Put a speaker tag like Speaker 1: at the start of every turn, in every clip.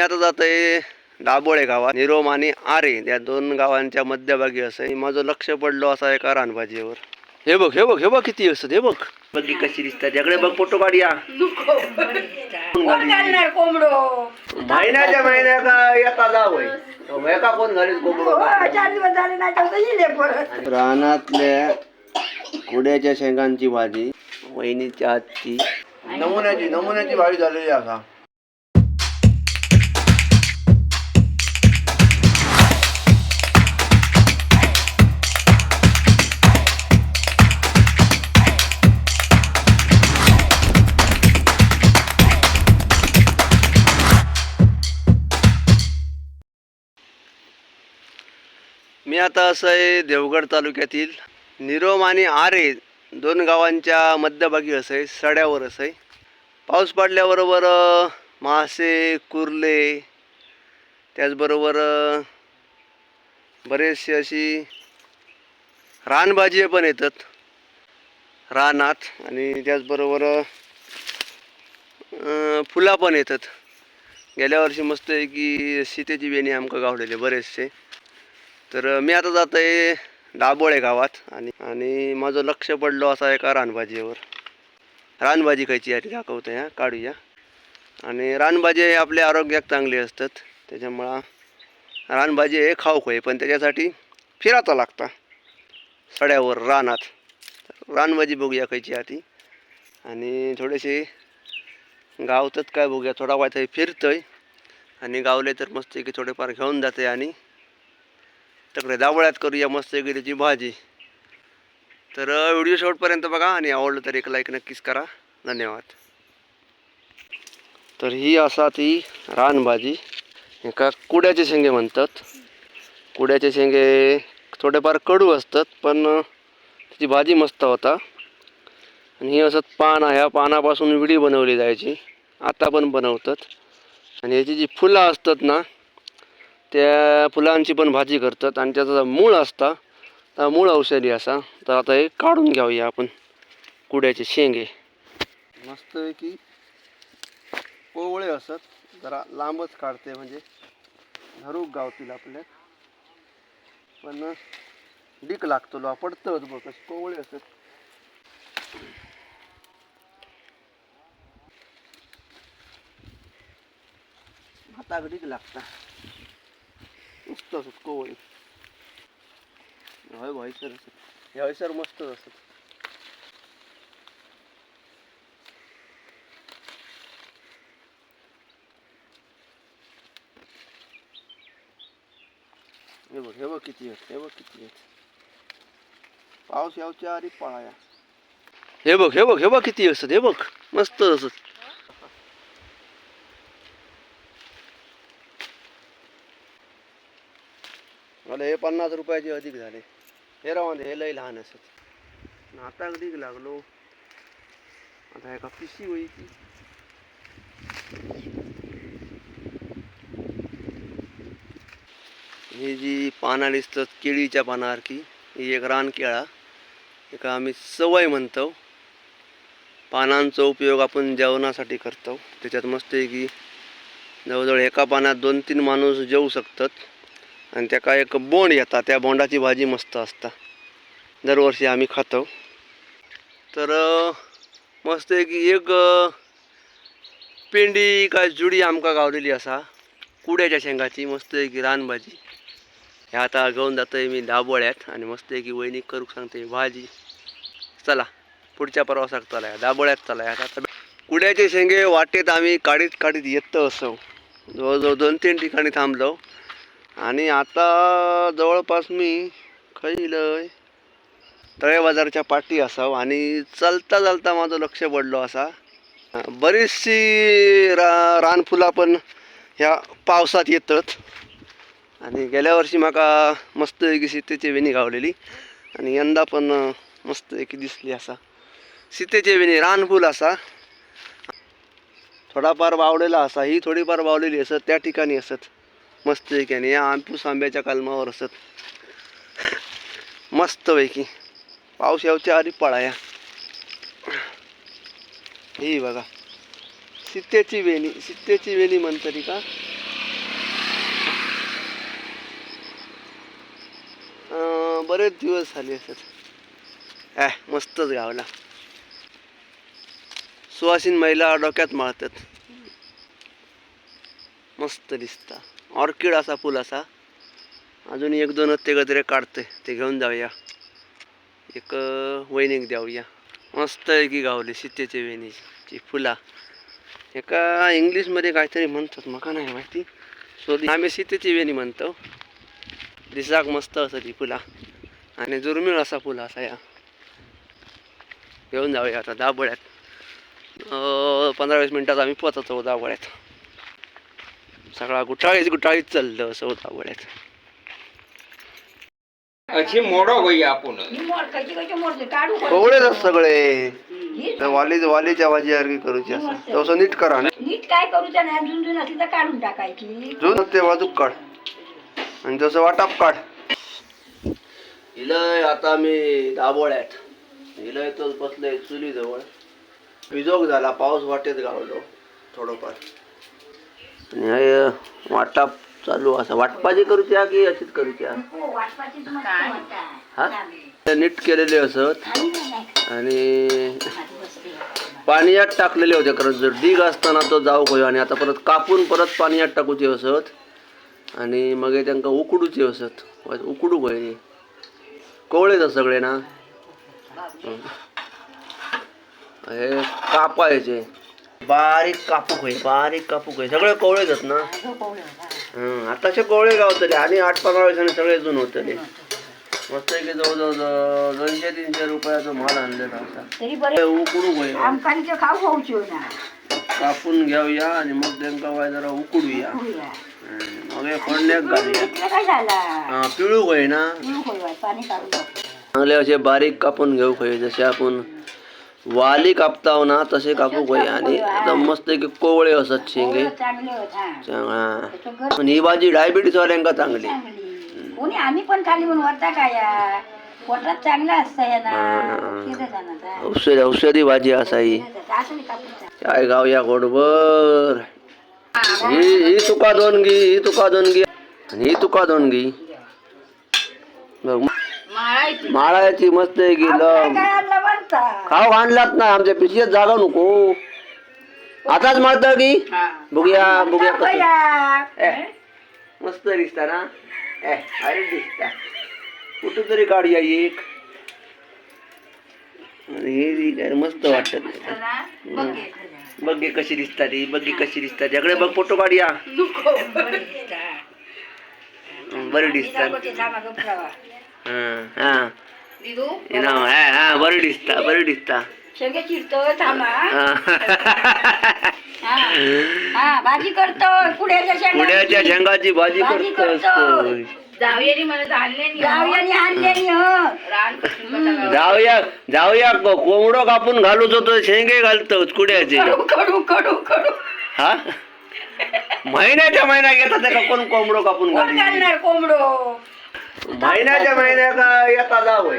Speaker 1: आता जात आहे दाबोळे गावात. निरोम आणि आरे या दोन गावांच्या मध्यभागी असं आहे. माझं लक्ष पडलो असा एका रानभाजीवर. हे बघ हे बघ हे बघ किती असत हे बघ. बघी कशी दिसतात. याकडे बघ फोटो काढूया.
Speaker 2: कोंबडो.
Speaker 1: महिन्याच्या महिन्या का येता जावं एका कोण
Speaker 2: हो, झाले येईल परत.
Speaker 1: रानातल्या कुड्याच्या शेंगांची भाजी वहिनीच्या हातची. नमुन्याची नमुन्याची भाजी झालेली असा मी आता असं आहे देवगड तालुक्यातील निरोम आणि आरे दोन गावांच्या मध्यभागी असं आहे सड्यावर असं आहे. पाऊस पडल्याबरोबर मासे कुर्ले त्याचबरोबर बरेचशी बरेचसे अशी रानभाजी पण येतात. रानात आणि त्याचबरोबर फुला पण येतात. गेल्या वर्षी मस्त आहे की सीतेची बेणी आमकां गावलेले बरेचसे. तर मी आता जात आहे दाबोळे गावात आणि आणि माझं लक्ष पडलो असा एका रानभाजीवर. रानभाजी खायची आहे ती दाखवते काढूया. आणि रानभाजी हे आपल्या आरोग्यात चांगली असतात त्याच्यामुळं रानभाजी हे खाऊ आहे पण त्याच्यासाठी फिरायचा लागता. सड्यावर रानात. रानभाजी बघूया खायची आधी आणि थोडेसे गावतात काय बघूया थोडा वाय तरी आणि गावले तर मस्त की थोडेफार घेऊन जाते आणि तिकडे दाबळ्यात करूया मस्त त्याची भाजी. तर व्हिडिओ शेवटपर्यंत बघा आणि आवडलं तर एक लाईक नक्कीच करा. धन्यवाद. तर ही असा ती रानभाजी. एका कुड्याचे शेंगे म्हणतात. कुड्याचे शेंगे थोडेफार कडू असतात पण त्याची भाजी मस्त होता. आणि ही असं पान आहे. ह्या पानापासून विडी बनवली जायची. आता पण बनवतात. आणि याची जी फुलं असतात ना त्या फुलांची पण भाजी करतात आणि त्याचा मूळ असता तर मूळ औषधी असा. तर आता हे काढून घेऊया आपण कुड्याचे शेंगे. मस्त की कोवळे असत जरा लांबच काढते म्हणजे धरूक गावतील आपल्या. पण डीक लागतो पडतंच बघ कसे कोवळे असत हाताक डीक लागता. मस्त असत कोवळी. हय हयसर असत हे हयसर मस्तच असत. हे बघ हे बघ किती आहेत हे बघ किती आहेत. पाऊस यावच्या आधी पळाया. हे बघ हे बघ हे बघ किती असत हे बघ. मस्त असत मला हे पन्नास रुपयाचे अधिक झाले. हे राहून हे लय लहान असत. आता अधिक लागलो. आता एका पिशी होईची ही जी पाना दिसतात केळीच्या पानासारखी ही एक रानकेळा एका आम्ही सवय म्हणतो. पानांचा उपयोग आपण जेवणासाठी करतो. त्याच्यात मस्त आहे की जवळजवळ एका पानात दोन तीन माणूस जेवू शकतात. आणि त्याका एक बोंड येतात त्या बोंडाची भाजी मस्त असता दरवर्षी आम्ही खातो. तर मस्त एक एक पेंडी काय जुडी आमका गावलेली असा. कुड्याच्या शेंगाची मस्त एक रान रानभाजी हे आता घेऊन जातोय मी दाबोळ्यात आणि मस्त एक की वहिनी करू सांगते भाजी चला पुढच्या प्रवासात चला दाबोळ्यात चला आता आता कुड्याचे शेंगे वाटेत आम्ही काढीत काढीत येतो असो. जवळजवळ दोन तीन ठिकाणी थांबलो. आणि आता जवळपास मी खैलय तळे बाजारच्या पाठी असावं आणि चालता चालता माझं लक्ष पडलो असा. बरीचशी रा रानफुलां पण ह्या पावसात येतात. आणि गेल्या वर्षी म्हाका मस्त एक सीतेची वेणी गावलेली. आणि यंदा पण मस्त एक दिसली असा. सीतेची वेणी रानफूल असा. थोडाफार वावलेला असा. ही थोडीफार वावलेली असत त्या ठिकाणी असत. मस्त या आंपूस आंब्याच्या कलमावर असत. मस्त पैकी पाऊस यावच्या आधी पळा या. ही बघा. सित्त्याची वेणी सित्त्याची वेणी म्हणतरी का? बरेच दिवस झाले असत. ॲ मस्तच गावला. सुवासीन महिला डोक्यात मळतात. मस्त दिसता. ऑर्किड असा फुल असा. अजून एक दोन ते गजरे काढते ते घेऊन जाऊया. एक वैनिक वहिनीक देऊया. मस्त आहे की गावली सीतेची वेणीची फुला. एका इंग्लिशमध्ये काहीतरी म्हणतात मका नाही माहिती. सो आम्ही सीतेची वेणी म्हणतो. दिसाक मस्त असं ती फुला. आणि दुर्मिळ असा फुला असा या. घेऊन जाऊया आता दाबोळ्यात पंधरा वीस मिनटात आम्ही पोचतो दाबोळ्यात सगळा गुटाळीच गुटाळीच चाललं असं दाबोळ्यात
Speaker 3: अशी मोडो होई आपण?
Speaker 1: कोवळेच सगळे.
Speaker 2: ही
Speaker 1: त्या वाली वालीच्या भाजीसारखी करूची असं तसं नीट करा.
Speaker 2: नीट काय करूच्या नाही? झुंझुन असली तर काढून टाकायची.
Speaker 1: जुन ते वाजूक काढ. आणि तसं वाटाप काढ. इलय आता मी दाबोळ्यात इलय तो बसलोय चुली जवळ विजोग झाला पाऊस वाटेत गावलो थोडंफार. आणि हे वाटाप चालू असा वाटपाची करूची हा की अशीच करूची हा?
Speaker 2: हो.
Speaker 1: हा ते नीट केलेले असत. आणि. पाण्यात टाकलेले होते कारण जर डीग असताना तो जाऊ खंय आणि आता परत कापून परत पाण्यात टाकूचे असत आणि मग हे तांकां उकडूचे असत उकडू खंय कवळेच सगळे ना. हे कापायचे बारीक कापू खंय बारीक कापू खंय सगळे कवळेच ना?
Speaker 2: अगं, कोवळं, हा.
Speaker 1: आताशे कवळे गावतले आणि आठ पंधरा वर्षांनी सगळे जून होतले. मस्त की जवळजवळ ज- दोनशे तीनशे रुपयाचा माल आणलेला होता.
Speaker 2: तरी बरे
Speaker 1: उकडू खंय
Speaker 2: आमकारीचे खाऊ खाऊची हो ना
Speaker 1: कापून घेऊया आणि मग त्यांका वाय जरा उकडूया. मग हे फोडण्यात घालूया.
Speaker 2: काय
Speaker 1: पिळू होय ना?
Speaker 2: होय.
Speaker 1: चांगले असे बारीक कापून घेऊ खय जसे आपण वाली कापताव ना तसे कापू खय आणि एकदम मस्त की कोवळे असत शेंगे.
Speaker 2: चांगले हा.
Speaker 1: भाजी डायबिटीस वाल्यांका चांगली.
Speaker 2: कोणी आम्ही पण खाली म्हणून वरता काय या? पोटात चांगलं असतं या.
Speaker 1: औषधी औषधी भाजी असा ही. काय गावया गोडबर? ही ही. तुका दोन घे ही तुका दोन घे आणि ही तुका दोन घे बघ, माळाची मस्त
Speaker 2: म्हणता?
Speaker 1: खाऊ आणलात ना आमच्या पिशवीत जागा नको. आताच मारता की? बघूया बघूया कसं.
Speaker 2: बया.
Speaker 1: ए, मस्त दिसता ना? ए अरे दिसता. कुठं तरी काढूया एक. हे जी काय मस्त वाटत बघ कशी दिसतात ही बघ कशी दिसतात याकडे बघ फोटो काढूया. बरी दिसतात बरं दिसता बरं दिसता
Speaker 2: शेंगे थांबा
Speaker 1: हा.
Speaker 2: हा हा, भाजी
Speaker 1: पुण्याच्या शेंगाची भाजी
Speaker 2: करतोय.
Speaker 4: जाऊया
Speaker 2: हो
Speaker 1: जाऊया जाऊया को- कोंबडो कापून घालूच होतो शेंगे घालतोच कुड्याचे
Speaker 2: कडू कडू कडू कडू
Speaker 1: हा महिन्याच्या महिन्या घेतात कोण कोंबडो कापून
Speaker 2: घालणार कोंबडो
Speaker 1: महिन्याच्या महिन्या का येता जावय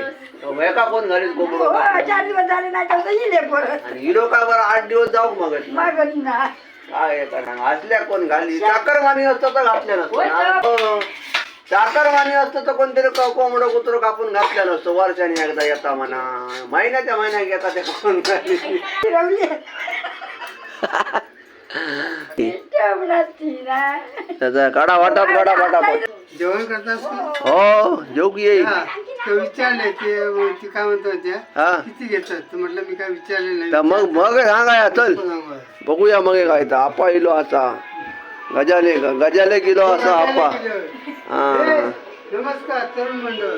Speaker 1: एका कोण कोंबडो
Speaker 2: हो,
Speaker 1: कापून?
Speaker 2: चार दिवस झाले नाही तर येईल परत.
Speaker 1: आणि हिरो का बरं आठ दिवस जाऊ मग
Speaker 2: मागत ना.
Speaker 1: काय का असल्या कोण घाली चाकरमानी असतं तर घातल्या
Speaker 2: होय तर.
Speaker 1: नसतं चाकरमानी असतं तर कोणतरी क- कोंबडं कुत्र कापून घातलं नसतं. वर्षाने एकदा येता म्हणा. महिन्याच्या महिन्या घेता ते कोण घाली
Speaker 2: फिरवली ठेवणार ती ना
Speaker 1: त्याचा काढा वाटाप काढा वाटाप
Speaker 5: जेवण करतास का?
Speaker 1: हो जेऊ की येईल
Speaker 5: हा, ते विचारले ते ती काय म्हणतो त्या
Speaker 1: हा.
Speaker 5: किती घेतात? तर म्हटलं मी काय विचारले नाही.
Speaker 1: मग मग सांगा चल. बघूया मग हे काय तर आपा इलो असा गजाले गजाले किलो असा आपा हा.
Speaker 5: नमस्कार तरुण मंडळ.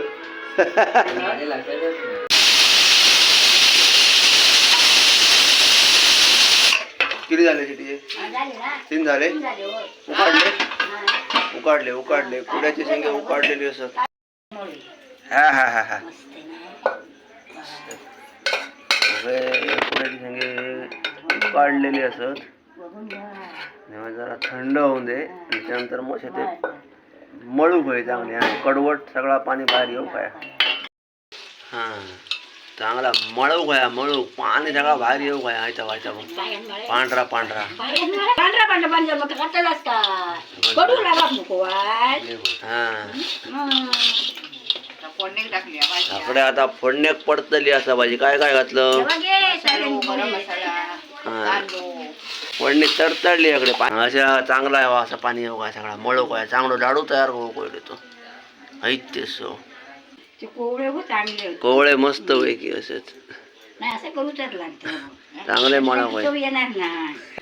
Speaker 1: किती झाले किती?
Speaker 2: झाले ना.
Speaker 1: तीन झाले?
Speaker 2: झाले हो.
Speaker 1: उकाडले उकाडले. कुड्याचे शेंगे उकाडलेले असत हा हा हा हा. कुड्याचे शेंगे उकाडलेले असत. जरा थंड होऊन दे. त्याच्यानंतर त्यानंतर मग ते मळू होय चांगले आणि कडवट सगळा पाणी बाहेर येऊ काय हा. चांगला मळू गया मळू पाणी सगळा बाहेर येऊ काय आयता वायता पांढरा पांढरा.
Speaker 2: पांढरा पांढरा पांढरा. मग खाताल असतात कडू लागा
Speaker 1: हा.
Speaker 2: हं.
Speaker 1: आकडे आता फोडण्याक पडतली असा भाजी. काय काय घातलं? हा. फोडणी तडतडली इकडे. पाणी अशा चांगला आहे असं पाणी येऊ काय सगळा. मळो काय चांगलं लाडू तयार करू कोयले तो. ऐक ते सो.
Speaker 2: ते कोवळे हो चांगले होते.
Speaker 1: कोवळे मस्त पैकी असेच.
Speaker 2: नाही असं करू तर लागतं
Speaker 1: चांगले मळा
Speaker 2: चव
Speaker 1: होय
Speaker 2: येणार ना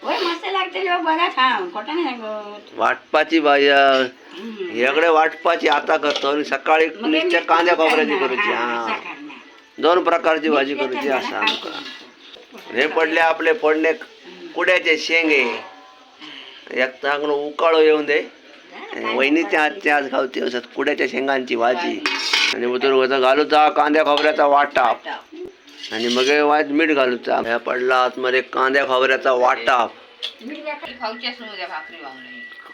Speaker 2: होय मस्त लागते लोक बघा थांब. खोटा नाही सांगत.
Speaker 1: वाटपाची भाजी
Speaker 2: हम्म.
Speaker 1: इकडे वाटपाची आता करतो. आणि सकाळी नुसत्या कांद्या खोबऱ्याची करूची
Speaker 2: हा.
Speaker 1: दोन प्रकारची भाजी करूची असं. आमका. हे पडले आपले फोडणे कुड्याचे शेंगे. एक चांगलं उकाळ येऊन दे. वहिनीच्या हातच्या आज गावते असत कुड्याच्या शेंगांची भाजी. आणि उतर घालूचा कांद्या खोबऱ्याचा वाटाप आणि मग हे मीठ घालूचा ह्या पडला आतमध्ये कांद्या खोबऱ्याचा वाटाप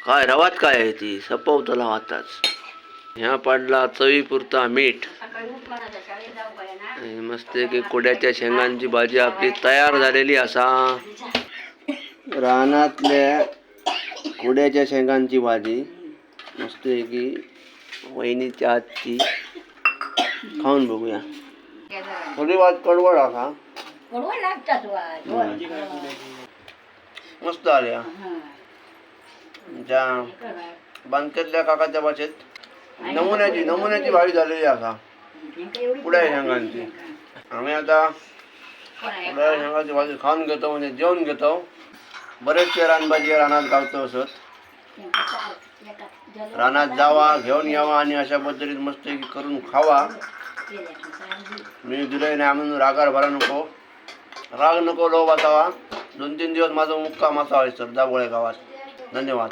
Speaker 1: काय रवात काय आहे ती? सपवतला आताच ह्या पडला चवीपुरता मीठ. आणि मस्त की कुड्याच्या शेंगांची भाजी आपली तयार झालेली असा. रानातल्या कुड्याच्या शेंगांची भाजी. मस्त की वहिनीच्या हातची. खाऊन बघूया. थोडी वाट कडवड असा
Speaker 2: कडवं लागतात वाद.
Speaker 1: मस्त आल्या
Speaker 2: हा.
Speaker 1: त्या बांधक्यातल्या काकाच्या भाषेत नमुन्याची नमुन्याची भाजी झालेली असा
Speaker 2: एवढी
Speaker 1: कुड्या शेंगांची? आम्ही आता कुड्या शेंगाची भाजी? खाऊन घेतो म्हणजे जेवण घेतो. बरेचसे रानभाजी रानात गावतो असत. रानात जावा घेऊन यावा आणि अशा पद्धतीत मस्त करून खावा. मी दिलंय नाही म्हणून रागार भरा नको. राग नको लोभ असावा. दोन तीन दिवस माझा मुक्काम असावा सर दाबोळे गावात. धन्यवाद.